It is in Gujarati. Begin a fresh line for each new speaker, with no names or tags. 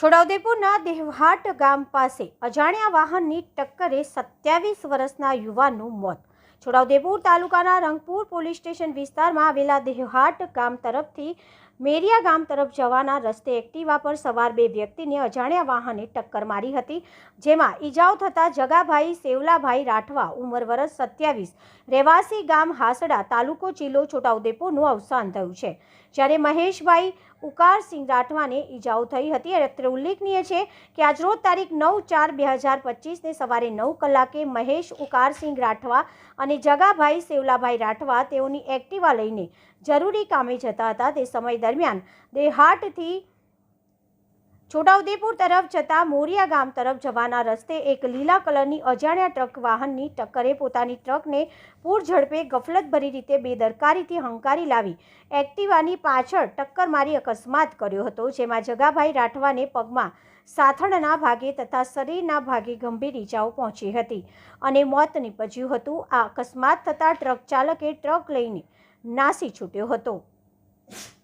છોટાઉદેપુરના દેવહાટ ગામ પાસે અજાણ્યા વાહનની ટક્કરે સત્યાવીસ વર્ષના યુવાનનું મોત. છોટાઉદેપુર તાલુકાના રંગપુર પોલીસ સ્ટેશન વિસ્તારમાં આવેલા દેવહાટ ગામ તરફથી મેરિયા ગામ તરફ જવાના રસ્તે એક્ટિવા પર સવાર બે વ્યક્તિને અજાણ્યા વાહને ટક્કર મારી હતી, જેમાં ઈજાઓ થતાં જગાભાઈ સેવલાભાઈ રાઠવા ઉંમર વરસ સત્યાવીસ, રહેવાસી ગામ હાસડા તાલુકો જિલ્લો છોટાઉદેપુરનું અવસાન થયું છે. જ્યારે મહેશભાઈ ઉકારસિંહ રાઠવાને ઈજાઓ થઈ હતી. અત્રે ઉલ્લેખનીય છે કે આજરોજ તારીખ નવ ચાર બે હજાર પચીસને સવારે નવ કલાકે મહેશ ઉકારસિંહ રાઠવા અને જગાભાઈ સેવલાભાઈ રાઠવા તેઓની એક્ટિવા લઈને જરૂરી કામે જતા હતા. તે સમય દરમિયાન દેહાટથી છોટાઉદેપુર તરફ જતા મોરિયા ગામ તરફ જવાના રસ્તે એક લીલા કલરની અજાણ્યા ટ્રક વાહનની ટક્કરે પોતાની ટ્રકને પૂર ઝડપે ગફલતભરી રીતે બેદરકારીથી હંકારી લાવી. એક્ટિવાની પાછળ ટક્કર મારી અકસ્માત કર્યો હતો, જેમાં જગાભાઈ રાઠવાને પગમાં સાથળના ભાગે તથા શરીરના ભાગે ગંભીર ઈજાઓ પહોંચી હતી અને મોત નીપજ્યું હતું. આ અકસ્માત થતાં ટ્રક ચાલકે ટ્રક લઈને નાસી છૂટ્યો હતો.